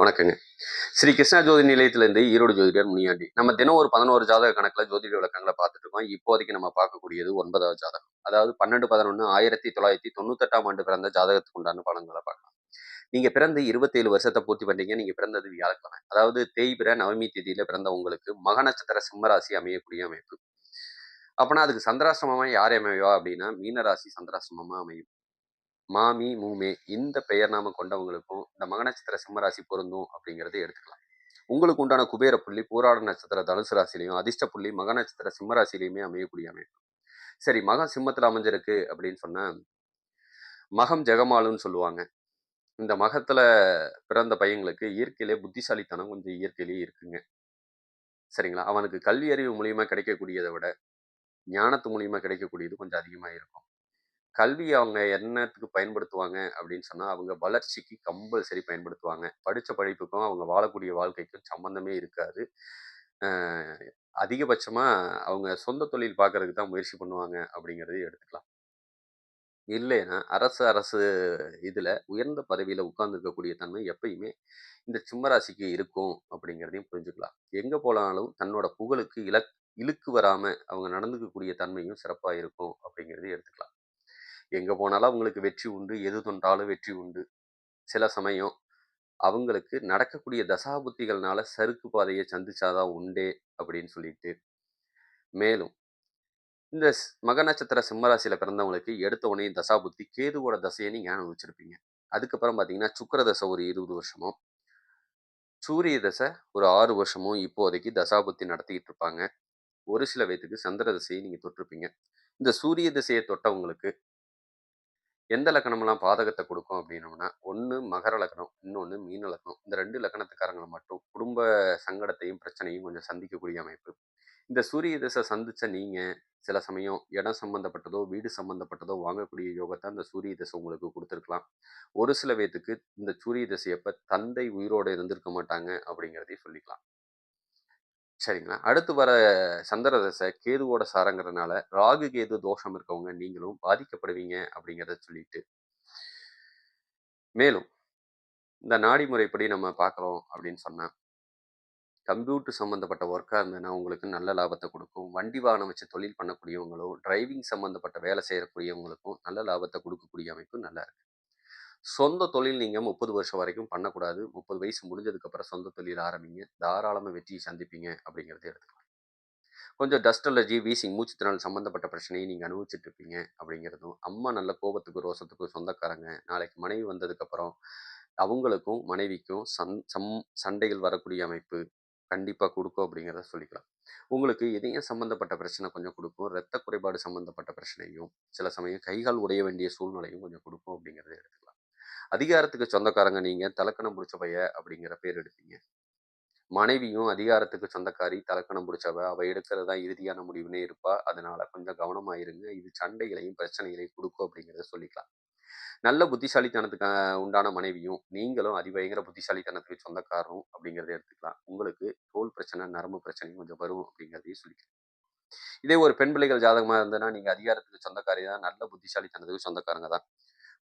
வணக்கங்க. ஸ்ரீ கிருஷ்ணா ஜோதி நிலையத்திலேருந்து ஈரோடு ஜோதிடர் முனியாண்டி. நம்ம தினம் ஒரு பதினோரு ஜாதக கணக்கில் ஜோதிட விளக்கங்களை பார்த்துட்டு இருக்கோம் இப்போதைக்கு நம்ம பார்க்கக்கூடியது ஒன்பதாவது ஜாதகம். அதாவது பன்னெண்டு பதினொன்று ஆயிரத்தி தொள்ளாயிரத்தி தொண்ணூத்தெட்டாம் ஆண்டு பிறந்த ஜாதகத்துக்கு உண்டான பலன்களை பார்க்கலாம். நீங்க பிறந்து இருபத்தேழு வருஷத்தை பூர்த்தி பண்ணீங்க நீங்க பிறந்தது வியாழக்கிழமை. அதாவது தேய்பிர நவமி தேதியில் பிறந்த உங்களுக்கு மக நட்சத்திர சிம்மராசி அமையக்கூடிய அமைப்பு. அப்பனா அதுக்கு சந்திராசிரமமாக யார் அமைவா அப்படின்னா மீனராசி சந்திராசிரமமாக அமையும். மாமி மூமே இந்த பெயர் நாம கொண்டவங்களுக்கும் இந்த மக நட்சத்திர சிம்மராசி பொருந்தும் அப்படிங்கிறத எடுத்துக்கலாம். உங்களுக்கு உண்டான குபேர புள்ளி பூராட நட்சத்திர தனுசு ராசிலையும் அதிர்ஷ்ட புள்ளி மக நட்சத்திர சிம்மராசிலையுமே அமையக்கூடிய அமைப்பு. சரி மகம் சிம்மத்தில் அமைஞ்சிருக்கு அப்படின்னு சொன்னா மகம் ஜெகமாலுன்னு சொல்லுவாங்க. இந்த மகத்துல பிறந்த பையங்களுக்கு இயற்கையிலே புத்திசாலித்தனம் கொஞ்சம் இயற்கையிலேயே இருக்குங்க. சரிங்களா? அவனுக்கு கல்வி அறிவு மூலியமா கிடைக்கக்கூடியதை விட ஞானத்து மூலியமா கிடைக்கக்கூடியது கொஞ்சம் அதிகமாக இருக்கும் கல்வியை அவங்க என்னத்துக்கு பயன்படுத்துவாங்க அப்படின்னு சொன்னால் அவங்க வளர்ச்சிக்கு கம்பல்சரி பயன்படுத்துவாங்க. படித்த படிப்புக்கும் அவங்க வாழக்கூடிய வாழ்க்கைக்கும் சம்மந்தமே இருக்காது. அதிகபட்சமாக அவங்க சொந்த தொழில் பார்க்கறதுக்கு தான் முயற்சி பண்ணுவாங்க அப்படிங்கிறதையும் எடுத்துக்கலாம். இல்லைன்னா அரசு அரசு இதில் உயர்ந்த பதவியில் உட்கார்ந்துருக்கக்கூடிய தன்மை எப்பயுமே இந்த சிம்மராசிக்கு இருக்கும் அப்படிங்கிறதையும் புரிஞ்சுக்கலாம். எங்கே போனாலும் தன்னோட புகழுக்கு இலக் இழுக்கு வராமல் அவங்க நடந்துக்கக்கூடிய தன்மையும் சிறப்பாக இருக்கும் அப்படிங்கிறதையும் எடுத்துக்கலாம். எங்கே போனாலும் அவங்களுக்கு வெற்றி உண்டு எது தொண்டாலும் வெற்றி உண்டு. சில சமயம் அவங்களுக்கு நடக்கக்கூடிய தசாபுத்திகள்னால சறுக்கு பாதையை சந்திச்சாதான் உண்டே அப்படின்னு சொல்லிட்டு. மேலும் இந்த மக நட்சத்திர சிம்மராசியில் பிறந்தவங்களுக்கு எடுத்த உடனே தசாபுத்தி கேதுவோட தசையை நீங்கள் அனுபவிச்சிருப்பீங்க அதுக்கப்புறம் பார்த்தீங்கன்னா சுக்கர தசை ஒரு இருபது வருஷமும் சூரிய தசை ஒரு ஆறு வருஷமும் இப்போதைக்கு தசாபுத்தி நடத்திக்கிட்டு இருப்பாங்க. ஒரு சில வயதுக்கு சந்திர தசையை நீங்கள் தொட்டிருப்பீங்க. இந்த சூரிய திசையை தொட்டவங்களுக்கு எந்த லக்கணம்லாம் பாதகத்தை கொடுக்கும் அப்படின்னோம்னா ஒன்று மகர லக்கணம் இன்னொன்று மீன லக்கணம். இந்த ரெண்டு லக்கணத்துக்காரங்களை மட்டும் குடும்ப சங்கடத்தையும் பிரச்சனையும் கொஞ்சம் சந்திக்கக்கூடிய அமைப்பு. இந்த சூரிய திசை சந்திச்ச நீங்கள் சில சமயம் இடம் சம்மந்தப்பட்டதோ வீடு சம்மந்தப்பட்டதோ வாங்கக்கூடிய யோகத்தை அந்த சூரிய திசை உங்களுக்கு கொடுத்துருக்கலாம். ஒரு சில பேத்துக்கு இந்த சூரிய திசையப்ப தந்தை உயிரோடு இருந்திருக்க மாட்டாங்க அப்படிங்கிறதையும் சொல்லிக்கலாம். சரிங்களா? அடுத்து வர சந்திர தசை கேதுவோட சாரங்கிறதுனால ராகு கேது தோஷம் இருக்கவங்க நீங்களும் பாதிக்கப்படுவீங்க அப்படிங்கிறத சொல்லிட்டு. மேலும் இந்த நாடி முறைப்படி நம்ம பார்க்குறோம் அப்படின்னு சொன்னால் கம்ப்யூட்டர் சம்மந்தப்பட்ட ஒர்க்காக இருந்ததுன்னா உங்களுக்கு நல்ல லாபத்தை கொடுக்கும். வண்டி வாகனம் வச்சு தொழில் பண்ணக்கூடியவங்களும் டிரைவிங் சம்மந்தப்பட்ட வேலை செய்யக்கூடியவங்களுக்கும் நல்ல லாபத்தை கொடுக்கக்கூடிய அமைப்பு நல்லா இருக்கு. சொந்த தொழில் நீங்கள் முப்பது வருஷம் வரைக்கும் பண்ணக்கூடாது. முப்பது வயசு முடிஞ்சதுக்கப்புறம் சொந்த தொழில் ஆரம்பிங்க. தாராளமாக வெற்றியை சந்திப்பீங்க அப்படிங்கிறத எடுத்துக்கலாம். கொஞ்சம் டஸ்ட் அலர்ஜி வீசிங் மூச்சுத்திறனால் சம்மந்தப்பட்ட பிரச்சனையை நீங்கள் அனுபவிச்சுட்டு இருப்பீங்க அப்படிங்கிறதும் அம்மா நல்ல கோபத்துக்கு ரோசத்துக்கும் சொந்தக்காரங்க. நாளைக்கு மனைவி வந்ததுக்கப்புறம் அவங்களுக்கும் மனைவிக்கும் சந் சம் சண்டைகள் வரக்கூடிய அமைப்பு கண்டிப்பாக கொடுக்கும் அப்படிங்கிறத சொல்லிக்கலாம். உங்களுக்கு இதயம் சம்மந்தப்பட்ட பிரச்சனை கொஞ்சம் கொடுக்கும். இரத்த குறைபாடு சம்மந்தப்பட்ட பிரச்சனையும் சில சமயம் கைகால் உடைய வேண்டிய சூழ்நிலையும் கொஞ்சம் கொடுக்கும் அப்படிங்கிறத எடுத்துக்கலாம். அதிகாரத்துக்கு சொந்தக்காரங்க நீங்க தலக்கணம் பிடிச்சவைய அப்படிங்கிற பேர் எடுப்பீங்க மனைவியும் அதிகாரத்துக்கு சொந்தக்காரி தலக்கணம் பிடிச்சவ அவ எடுக்கிறது தான் இறுதியான முடிவுனே இருப்பா. அதனால கொஞ்சம் கவனமாயிருங்க இது சண்டைகளையும் பிரச்சனைகளையும் கொடுக்கும் அப்படிங்கிறத சொல்லிக்கலாம். நல்ல புத்திசாலித்தனத்துக்கு உண்டான மனைவியும் நீங்களும் அதிபயங்கர புத்திசாலித்தனத்துக்கு சொந்தக்காரரும் அப்படிங்கிறத எடுத்துக்கலாம். உங்களுக்கு தோல் பிரச்சனை நரம்பு பிரச்சனையும் கொஞ்சம் வரும் அப்படிங்கிறதையும் சொல்லிக்கலாம். இதே ஒரு பெண் பிள்ளைகள் ஜாதகமாக இருந்ததுன்னா நீங்கள் அதிகாரத்துக்கு சொந்தக்காரி தான். நல்ல புத்திசாலித்தனத்துக்கு சொந்தக்காரங்க தான்.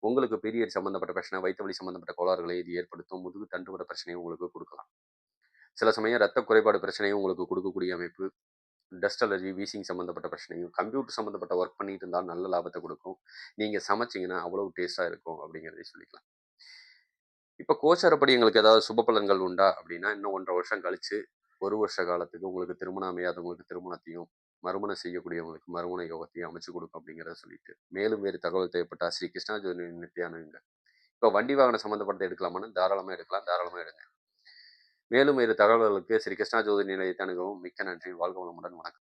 உங்களுக்கு பீரியட் சம்மந்தப்பட்ட பிரச்சனை வயிற்றுவலி சம்மந்தப்பட்ட கோளாறுகளை இது ஏற்படுத்தும் முதுகு தண்டுவட பிரச்சனையும் உங்களுக்கு கொடுக்கலாம். சில சமயம் ரத்த குறைபாடு பிரச்சனையும் உங்களுக்கு கொடுக்கக்கூடிய அமைப்பு டஸ்ட் அலர்ஜி வீசிங் சம்மந்தப்பட்ட பிரச்சனையும் கம்ப்யூட்டர் சம்மந்தப்பட்ட ஒர்க் பண்ணிட்டு இருந்தால் நல்ல லாபத்தை கொடுக்கும். நீங்கள் சமைச்சிங்கன்னா அவ்வளவு டேஸ்ட்டாக இருக்கும் அப்படிங்கிறதையும் சொல்லிக்கலாம். இப்போ கோச்சாரப்படி எங்களுக்கு ஏதாவது சுப பலன்கள் உண்டா அப்படின்னா இன்னும் ஒன்றரை வருஷம் கழிச்சு ஒரு வருஷ காலத்துக்கு உங்களுக்கு திருமணம் அமையாதவங்களுக்கு திருமணத்தையும் மறுமணம் செய்யக்கூடியவங்களுக்கு மறுமண யோகத்தையும் அமைச்சு கொடுக்கும் அப்படிங்கிறத சொல்லிட்டு. மேலும் வேறு தகவல் தேவைப்பட்டா ஸ்ரீ கிருஷ்ணா ஜோதி நித்தியானுங்க இப்போ வண்டி வாகனம் சம்மந்தப்பட்டதை எடுக்கலாமான்னு தாராளமாக எடுக்கலாம் தாராளமாக எடுங்க. மேலும் வேறு தகவல்களுக்கு ஸ்ரீ கிருஷ்ணா ஜோதி நிலையத்தை அணுகவும். மிக்க நன்றி. வாழ்க வளமுடன். வணக்கம்.